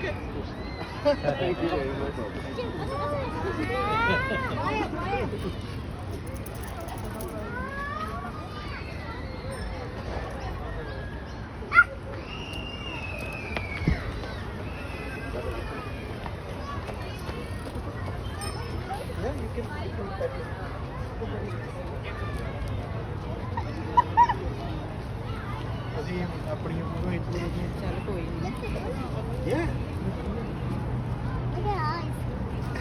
Thank you very much. Yeah,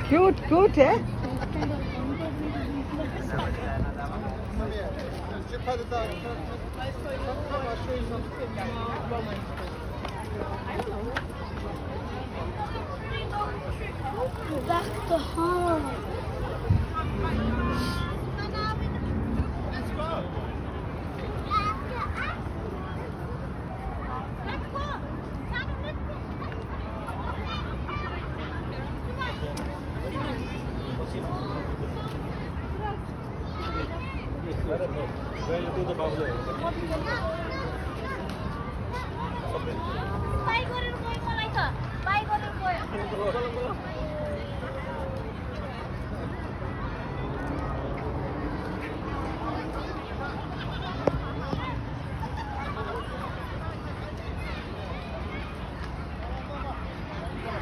Gut, cute है Back to home.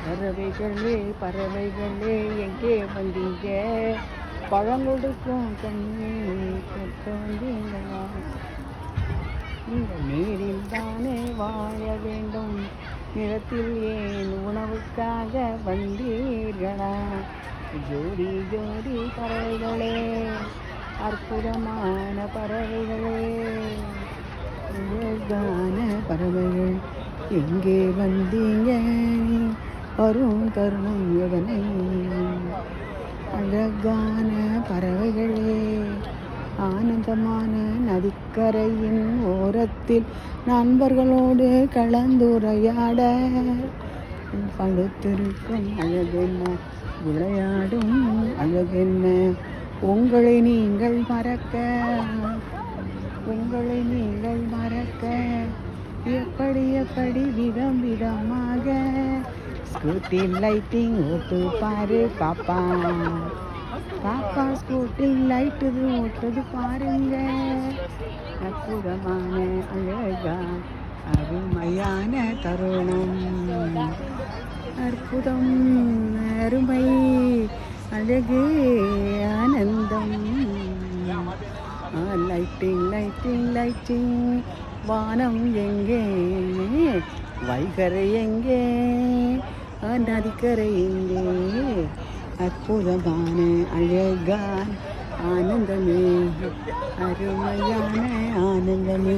பறவைகளே பறவைகளே எங்கே வந்தீங்க? பழங்கொடுக்கும் இந்த நீரில் தானே வாழ வேண்டும் நிலத்தில் ஏன் உணவுக்காக வந்தீர்களா ஜோடி ஜோடி பறவைகளே அற்புதமான பறவைகளே அழகான பறவைகள் எங்கே வந்தீங்க அருண் தருணம் எதனை அழகான பறவைகளே ஆனந்தமான நதிக்கரையின் ஓரத்தில் நண்பர்களோடு கலந்துரையாட படுத்திருக்கும் அழகென்ன விளையாடும் அழகென்ன உங்களை நீங்கள் மறக்க உங்களை நீங்கள் மறக்க எப்படி எப்படி விதம் விதமாக സ്കൂട്ടി ലൈറ്റ് ഇങ്ങോട്ട് പാര് പാപ്പ. പാപ്പ സ്കൂട്ടി ലൈറ്റ് ഇങ്ങോട്ടത് പാരുങ്ക അപ്പുറമാണ് അഴക അരുമയാണ് തരുണം. അർബുദം അരുമൈ അഴക് ആനന്ദം. லைட்டிங் லைட்டிங் லைட்டிங் வானம் எங்கே வைகரை எங்கே நதிக்கரை எங்கே அற்புதமான அழகான் ஆனந்தமே அருமையான ஆனந்தமே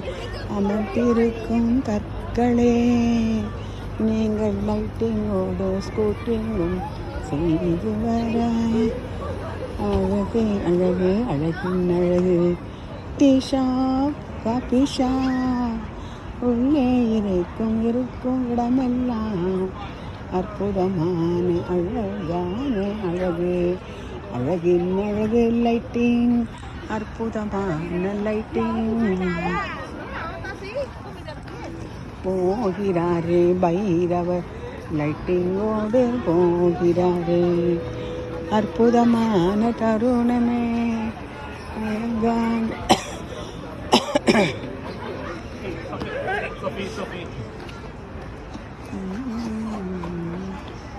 அமர்ந்திருக்கும் கற்களே நீங்கள் லைட்டிங்கோடு ஸ்கூட்டிங்கும் செய்து வர அழகு அழகு அழகின் அழகு திஷா காபிஷா உள்ளே இருக்கும் இருக்கும் இடமெல்லாம் அற்புதமான அழகான அழகு அழகின் அழகு லைட்டிங் அற்புதமான லைட்டிங் போகிறாரே பைரவர் லைட்டிங்கோடு போகிறாரே அற்புதமான தருணமே அழகான Sophie, Sophie.